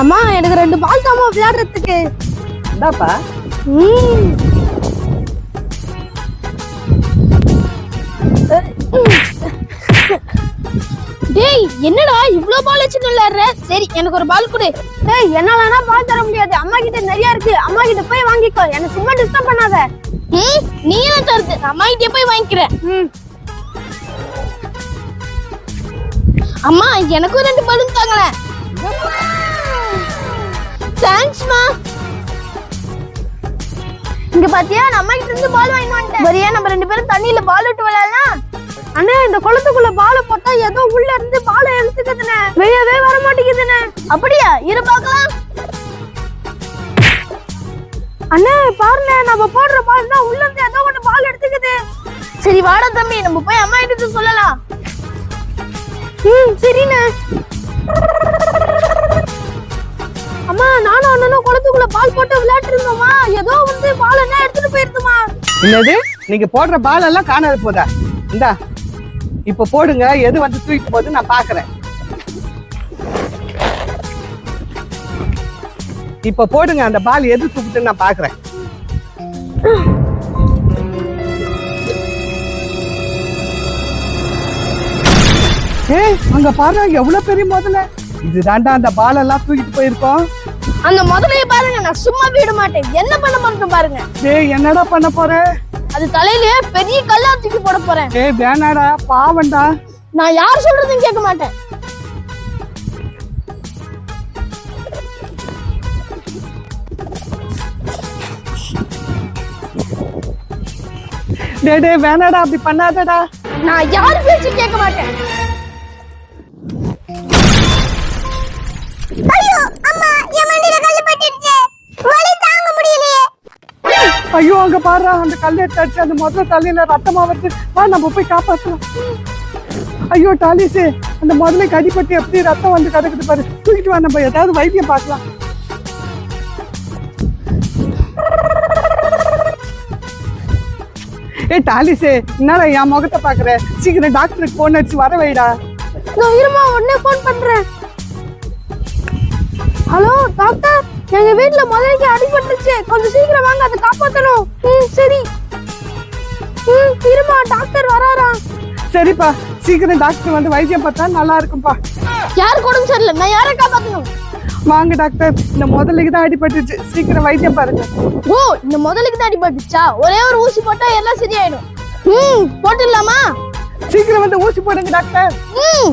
அம்மா எனக்கு ரெண்டு பால் தாமா விளையாடுறதுக்கு. இந்தாப்பா. ம். டேய் என்னடா இவ்ளோ பால் வச்சு விளையாடுற சரி எனக்கு ஒரு பால் கொடு. டேய் என்னாலனா பால் தர முடியாது. அம்மா கிட்ட நிறைய இருக்கு. அம்மா கிட்ட போய் வாங்கிக்கோ. என்ன சும்மா டிஸ்டர்ப் பண்ணாத. ம் நீ என்ன தருது. அம்மா கிட்ட போய் வாங்கிக்கிறேன். ம். அம்மா எனக்கும் ரெண்டு பலூன் தாங்களேன் தேங்க்ஸ்மா இங்க பாத்தியா நான் அம்மா கிட்ட இருந்து பால் வாங்கி வந்துட்டேன். வரியா நம்ம ரெண்டு பேரும் தண்ணியில பால் விட்டு விளையாடலாம். அண்ணே இந்த குளத்துக்குள்ள பால் போட்டா ஏதோ உள்ள இருந்து பால் எடுத்துக்குதுனே வெளியவே வர மாட்டேங்குதுனே அப்படியா? இரு பார்க்கலாம். அண்ணே பாருண்ணே நம்ம போடுற பால் தான் உள்ள இருந்து ஏதோ ஒண்ணு பால் எடுத்துக்குது. சரி வாடா தம்பி நம்ம போய் அம்மா கிட்ட சொல்லலாம். ம் சரிண்ணே. அம்மா நானும் அண்ணனும் குளத்துக்குள்ள பால் போட்டு விளையாட்டு இருந்தோமா ஏதோ வந்து பால் என்ன எடுத்துட்டு போயிருந்துமா என்னது? நீங்க போடுற பால் எல்லாம் காணாது போதா? இந்தா இப்ப போடுங்க எது வந்து தூக்கிட்டு போகுது நான் பாக்குறேன். இப்ப போடுங்க அந்த பால் எது தூக்கிட்டுன்னு நான் பாக்குறேன். ஏய் அங்க பாரு எவ்வளவு பெரிய முதல்ல இதுதான்டா அந்த பால் எல்லாம் தூக்கிட்டு போயிருக்கோம். அந்த முதலைய பாருங்க நான் சும்மா விட மாட்டேன். என்ன பண்ண மட்டும் பாருங்க. ஏய் என்னடா பண்ண போற? அது தலையில பெரிய கல்லா தூக்கி போட போறேன். ஏய் வேணாடா பாவண்டா நான் யார் சொல்றதுன்னு கேட்க மாட்டேன். டேய் டேய் வேணாடா அப்படி பண்ணாதடா. நான் யார் பேச்சு கேட்க மாட்டேன். ஐயோ அம்மா என் மண்டியில கல்லு பட்டுடுச்சு. வலி தாங்க முடியலையே. ஐயோ அங்க பாரு அந்த கல் எடுத்து அடிச்சு அந்த முதல்ல தலையில ரத்தமா வருது. வா நம்ம போய் காப்பாத்தலாம். ஐயோ டாலிஸு அந்த முதல்ல கடிப்பட்டு எப்படி ரத்தம் வந்து கிடக்குது பாரு. தூக்கிட்டு வா நம்ம ஏதாவது வைத்தியம் பார்க்கலாம். ஏய் டாலிஸு என்னடா என் முகத்தை பாக்குற சீக்கிரம் டாக்டருக்கு போன் அடிச்சு வர வைடா. நான் இருமா உடனே ஃபோன் பண்றேன். ஹலோ டாக்டர் எங்க வீட்ல முதலைக்கு அடிபட்டுருச்சு கொஞ்சம் சீக்கிரம் வாங்க அதை காப்பாத்தணும். ம் சரி. ம் இருமா டாக்டர் வராராம் சரிப்பா சீக்கிரம் டாக்டர் வந்து வைத்தியம் பார்த்தா நல்லா இருக்கும்பா. யாருக்கு உடம்பு சரியில்லை நான் யாரை காப்பாத்தணும்? வாங்க டாக்டர் இந்த முதலுக்கு தான் அடிபட்டுச்சு சீக்கிரம் வைத்தியம் பாருங்க. ஓ இந்த முதலுக்கு தான் அடிபட்டுச்சா ஒரே ஒரு ஊசி போட்டா எல்லாம் சரியாயிடும். ம் போட்டுடலாமா? சீக்கிரம் வந்து ஊசி போடுங்க டாக்டர். ம்.